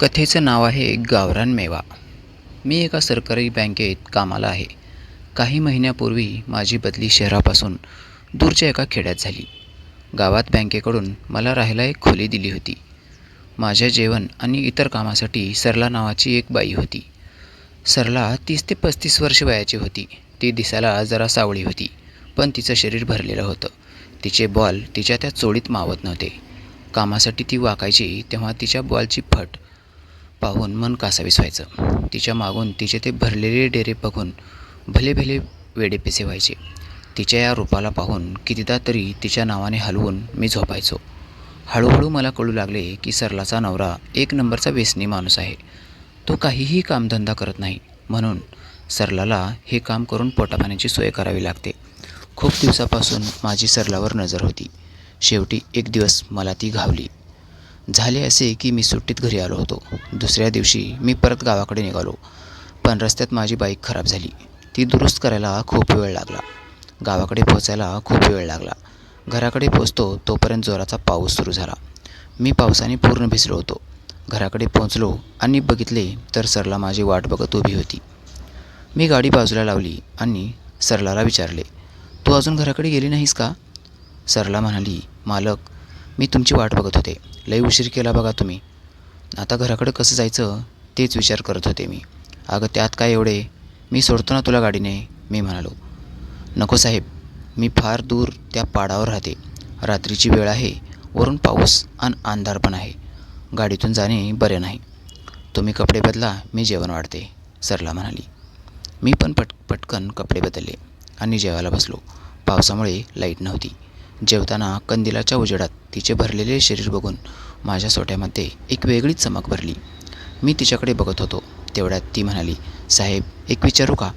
कथेचं नाव आहे गावरान मेवा. मी एका सरकारी बँकेत कामाला आहे. काही महिन्यापूर्वी माझी बदली शहरापासून दूरच्या एका खेड्यात झाली. गावात बँकेकडून मला राहायला एक खोली दिली होती. माझ्या जेवण आणि इतर कामासाठी सरला नावाची एक बाई होती. सरला तीस ते पस्तीस वर्ष वयाची होती. ती दिसायला जरा सावळी होती पण तिचं शरीर भरलेलं होतं. तिचे बॉल तिच्या त्या चोळीत मावत नव्हते. कामासाठी ती वाकायची तेव्हा तिच्या बॉलची फट पाहून मन कासावीस व्हायचं. तिच्या मागून तिचे ते भरलेले डेरे बघून भले भले वेडेपिसे व्हायचे. तिच्या या रूपाला पाहून कितीदा तरी तिच्या नावाने हलवून मी झोपायचो. हळूहळू मला कळू लागले की सरलाचा नवरा एक नंबरचा व्यसनी माणूस आहे. तो काहीही कामधंदा करत नाही. म्हणून सरलाला हे काम करून पोटापाण्याची सोय करावी लागते. खूप दिवसापासून माझी सरलावर नजर होती. शेवटी एक दिवस मला ती घावली. झाले असे की मी सुट्टीत घरी आलो होतो. दुसऱ्या दिवशी मी परत गावाकडे निघालो. पण रस्त्यात माझी बाईक खराब झाली. ती दुरुस्त करायला खूप वेळ लागला. गावाकडे पोचायला खूप वेळ लागला. घराकडे पोचतो तोपर्यंत जोराचा पाऊस सुरू झाला. मी पावसाने पूर्ण भिजलो होतो. घराकडे पोचलो आणि बघितले तर सरला माझी वाट बघत उभी होती. मी गाडी बाजूला लावली आणि सरलाला विचारले तू अजून घराकडे गेली नाहीस का? सरला म्हणाली मालक मी तुमची वाट बघत होते. लई उशीर केला बघा तुम्ही. आता घराकडे कसं जायचं तेच विचार करत होते मी. अगं त्यात काय एवढे? मी सोडतो ना तुला गाडीने मी म्हणालो. नको साहेब मी फार दूर त्या पाडावर राहते. रात्रीची वेळ आहे वरून पाऊस आणि अंधार पण आहे. गाडीतून जाणे बरे नाही. तुम्ही कपडे बदला मी जेवण वाढते सरला म्हणाली. मी पण पट पटकन कपडे बदलले आणि जेवायला बसलो. पावसामुळे लाइट नव्हती. जेवताना कंदिलाच्या उजेडात तिचे भरलेले शरीर बघून माझ्या सोट्यामध्ये एक वेगळीच चमक भरली. मी तिच्याकडे बघत होतो. तेवढ्यात ती म्हणाली साहेब एक विचारू का?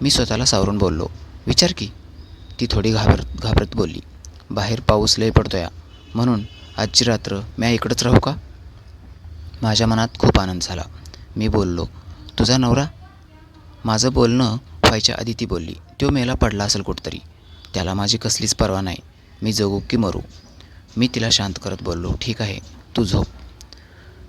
मी स्वतःला सावरून बोललो विचार की. ती थोडी घाबरत घाबरत बोलली बाहेर पाऊस लय पडतोया. म्हणून आजची रात्र म्या इकडंच राहू का? माझ्या मनात खूप आनंद झाला. मी बोललो तुझा नवरा? माझं बोलणं व्हायच्या आधी ती बोलली तो मेला पडला असेल कुठतरी. त्याला माझी कसलीच पर्वा नाही. मी जगू की मरू? मी तिला शांत करत बोललो ठीक आहे तू झोप.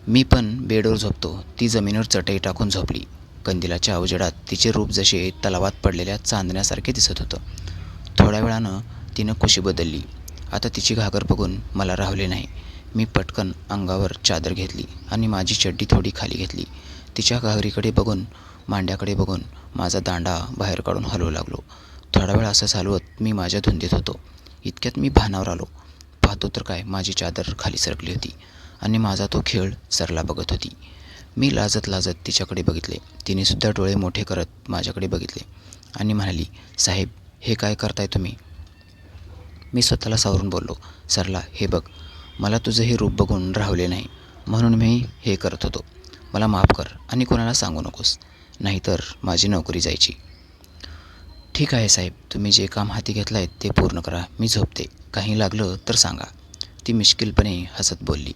मी पण बेडवर झोपतो. ती जमिनीवर चटई टाकून झोपली. कंदिलाच्या अवजडात तिचे रूप जसे तलावात पडलेल्या चांदण्यासारखे दिसत होतं. थोड्या वेळानं तिनं खुशी बदलली. आता तिची घागर बघून मला राहले नाही. मी पटकन अंगावर चादर घेतली आणि माझी चड्डी थोडी खाली घेतली. तिच्या घागरीकडे बघून मांड्याकडे बघून माझा दांडा बाहेर काढून हलवू लागलो. थोडा वेळ असं चालवत मी माझ्या धुंदीत होतो. इतक्यात मी भानावर आलो. पाहतो तर काय माझी चादर खाली सरकली होती आणि माझा तो खेळ सरला बघत होती. मी लाजत लाजत तिच्याकडे बघितले. तिने सुद्धा डोळे मोठे करत माझ्याकडे बघितले आणि म्हणाली साहेब हे काय करताय तुम्ही? मी स्वतःला सावरून बोललो सरला हे बघ मला तुझं हे रूप बघून राहले नाही. म्हणून मी हे करत होतो. मला माफ कर आणि कोणाला सांगू नकोस. नाहीतर माझी नोकरी जायची. ठीक आहे साहेब तुम्ही जे काम हाती घेतलं आहे ते पूर्ण करा. मी झोपते. काही लागलं तर सांगा. ती मिश्किलपणे हसत बोलली.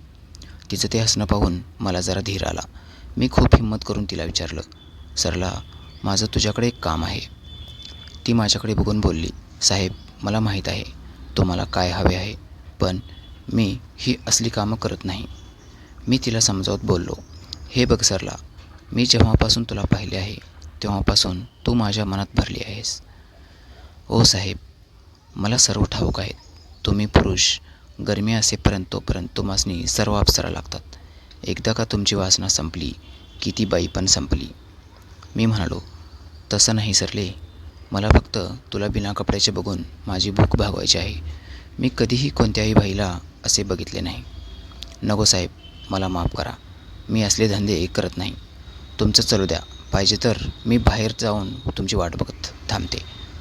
तिचं ते हसणं पाहून मला जरा धीर आला. मी खूप हिंमत करून तिला विचारलं सरला माझं तुझ्याकडे एक काम आहे. ती माझ्याकडे बघून बोलली साहेब मला माहीत आहे. तुम्हाला काय हवे आहे पण मी ही असली कामं करत नाही. मी तिला समजावत बोललो हे बघ सरला मी जेव्हापासून तुला पाहिले आहे तेव्हापासून तू माझ्या मनात भरली आहेस. ओ साहेब मला सर्व ठाऊक आहे तुम्ही पुरुष गरमी असेपर्यंत तोपर्यंत तुम्हासनी सर्व अप्सरा लागतात. एकदा का तुमची वासना संपली की ती बाई पण संपली. मी म्हणालो तसं नाही सरले. मला फक्त तुला बिना कपड्याचे बघून माझी भूक भागवायची आहे. मी कधीही कोणत्याही बाईला असे बघितले नाही. नको साहेब मला माफ करा. मी असले धंदे करत नाही. तुमचं चलू द्या. पाहिजे तर मी बाहेर जाऊन तुमची वाट बघत थांबते.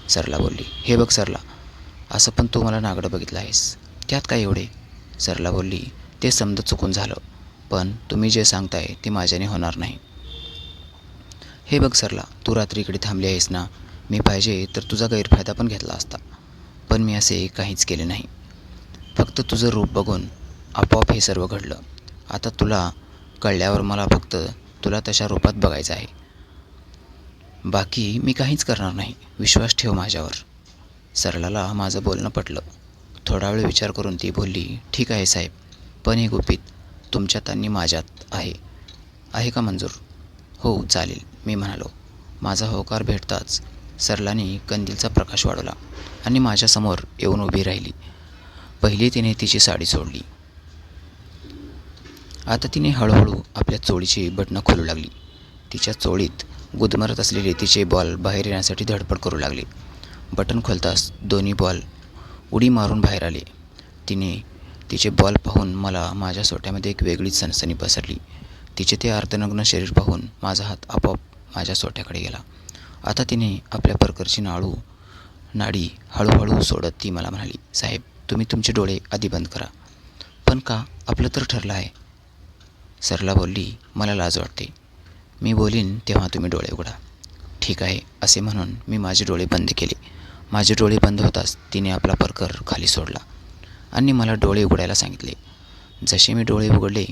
सरला बोलली. हे बघ सरला असं पण तू मला नागडं बघितलं आहेस. त्यात काय एवढे? सरला बोलली ते समज चुकून झालं पण तुम्ही जे सांगताय ते माझ्याने होणार नाही. हे बघ सरला तू रात्री इकडे थांबली आहेस ना मी पाहिजे तर तुझा गैरफायदा पण घेतला असता पण मी असे काहीच केले नाही. फक्त तुझं रूप बघून आपोआप हे सर्व घडलं. आता तुला कळल्यावर मला फक्त तुला तशा रूपात बघायचं आहे. बाकी मी काहीच करणार नाही. विश्वास ठेव माझ्यावर. सरलाला माझं बोलणं पटलं. थोडा वेळ विचार करून ती बोलली ठीक आहे साहेब पण हे गुपित तुमच्यात आणि माझ्यात आहे. आहे का मंजूर? हो चालेल मी म्हणालो. माझा होकार भेटताच सरलाने कंदीलचा प्रकाश वाढवला आणि माझ्यासमोर येऊन उभी राहिली. पहिली तिने तिची साडी सोडली. आता तिने हळूहळू आपल्या चोळीची बटणं खोलू लागली. तिच्या चोळीत गुदमरत असलेले तिचे बॉल बाहेर येण्यासाठी धडपड करू लागले. बटन खोलताच दोन्ही बॉल उडी मारून बाहेर आले. तिने तिचे बॉल पाहून मला माझ्या सोट्यामध्ये एक वेगळीच सनसनी पसरली. तिचे ते अर्धनग्न शरीर पाहून माझा हात आपोआप माझ्या सोट्याकडे गेला. आता तिने आपल्या प्रकारची नाळू नाडी हळूहळू सोडत ती मला म्हणाली साहेब तुम्ही तुमचे डोळे आधी बंद करा. पण का? आपलं तर ठरलं आहे. सरला बोलली मला लाज वाटते. मी बोलीन तेव्हा तुम्ही डोळे उघडा. ठीक आहे असे म्हणून मी माझे डोळे बंद केले. माझे डोळे बंद होताच तिने आपला परकर खाली सोडला आणि मला डोळे उघडायला सांगितले. जसे मी डोळे उघडले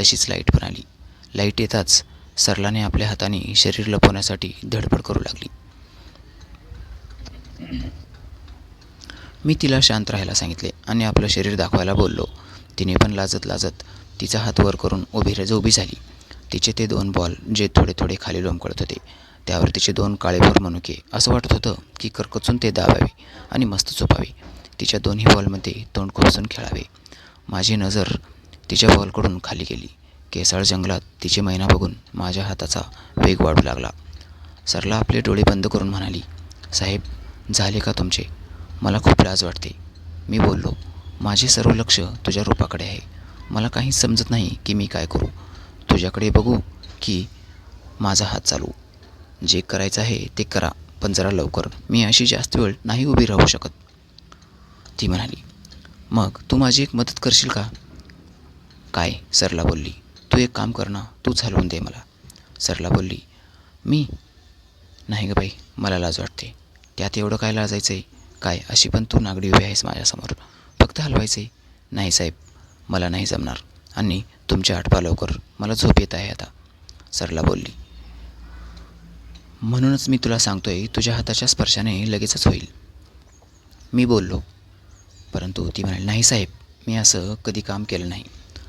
तशीच लाइट पण आली. लाइट येताच सरलाने आपल्या हाताने शरीर लपवण्यासाठी धडपड करू लागली. मी तिला शांत राहायला सांगितले आणि आपलं शरीर दाखवायला बोललो. तिने पण लाजत लाजत तिचा हात वर करून उभी रज उभी झाली. तिचे ते दोन बॉल जे थोडे थोडे खाली लोंबकळत होते त्यावर तिचे दोन काळेभोर मनुके असं वाटत होतं की करकचून ते दाबावे आणि मस्त चोपावे तिच्या दोन्ही बॉलमध्ये तोंड खुपसून खेळावे. माझी नजर तिच्या बॉलकडून खाली गेली. केसाळ जंगलात तिचे महिना बघून माझ्या हाताचा वेग वाढू लागला. सरला आपले डोळे बंद करून म्हणाली साहेब झाले का तुमचे? मला खूप लाज वाटते. मी बोललो माझे सर्व लक्ष तुझ्या रूपाकडे आहे. मला काहीच समजत नाही की मी काय करू. तुझ्याकडे बघू की माझा हात चालू. जे करायचं आहे ते करा पण जरा लवकर. मी अशी जास्त वेळ नाही उभी राहू शकत. ती म्हणाली मग तू माझी एक मदत करशील का? काय? सरला बोलली. तू एक काम कर ना तूच हलवून दे मला. सरला बोलली मी? नाही ग बाई मला लाज वाटते. त्यात एवढं काय लाजायचं आहे काय अशी पण तू नागडी उभी आहेस माझ्यासमोर. फक्त हलवायचं आहे नाही साहेब मला नाही जमणार. आणि तुमच्या आठपा लवकर. मला झोप येत आहे आता. सरला बोलली. म्हणूनच मी तुला सांगतोय तुझ्या हाताच्या स्पर्शाने लगेचच होईल. मी बोललो. परंतु ती म्हणाली नाही साहेब मी असं कधी काम केलं नाही.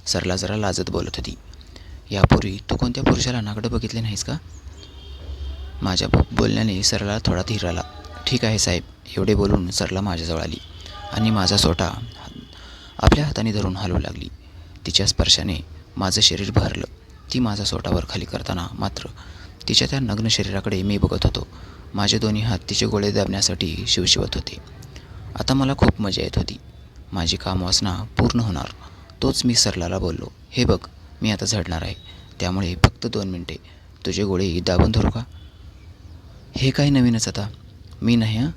सरला जरा लाजत बोलत होती. यापूर्वी तू कोणत्या पुरुषाला नाकडं बघितले नाहीस का? माझ्या बोलण्याने सरला थोडा धीर आला. ठीक आहे साहेब एवढे बोलून सरला माझ्याजवळ आली आणि माझा सोटा आपल्या हाताने धरून हलवू लागली. तिच्या स्पर्शाने माझं शरीर भरलं. ती माझा सोटावर खाली करताना मात्र तिच्या त्या नग्न शरीराकडे मी बघत होतो. माझे दोन्ही हात तिचे गोळे दाबण्यासाठी शिवशिवत होते. आता मला खूप मजा येत होती. माझी कामवासना पूर्ण होणार. तोच मी सरलाला बोललो हे बघ मी आता झडणार आहे. त्यामुळे फक्त दोन मिनटे. तुझे गोळे दाबून धरू का? हे काही नवीनच आता? मी नाही हां?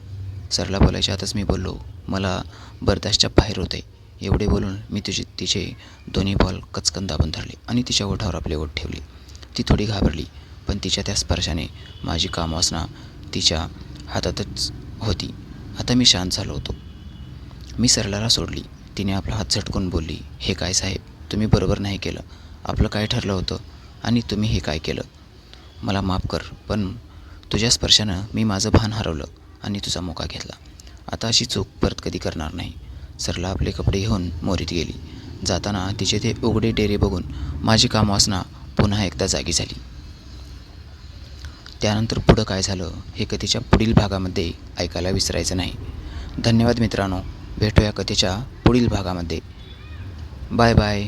सरला बोलायच्या आताच मी बोललो मला बर्दाश्तच्या बाहेर होते एवढे बोलून मी तुझे तिचे दोन्ही बॉल कचकन दाबून धरले आणि तिच्या ओठावर आपले ओठ ठेवले. ती थोडी घाबरली पण तिच्या त्या स्पर्शाने माझी कामवासना तिच्या हातातच होती. आता मी शांत झालो होतो. मी सरलाला सोडली. तिने आपला हात झटकून बोलली हे काय साहेब तुम्ही बरोबर नाही केलं. आपलं काय ठरलं होतं आणि तुम्ही हे काय केलं? मला माफ कर पण तुझ्या स्पर्शानं मी माझं भान हरवलं आणि तुझा मोका घेतला. आता अशी चूक परत कधी करणार नाही. सरला आपले कपडे घेऊन मोरीत गेली. जाताना तिचे ते उघडे डेरे बघून माझी कामवासना पुन्हा एकदा जागी झाली. त्यानंतर पुढं काय झालं हे कथेच्या पुढील भागामध्ये ऐकायला विसरायचं नाही. धन्यवाद मित्रांनो भेटूया कथेच्या पुढील भागामध्ये. Bye bye.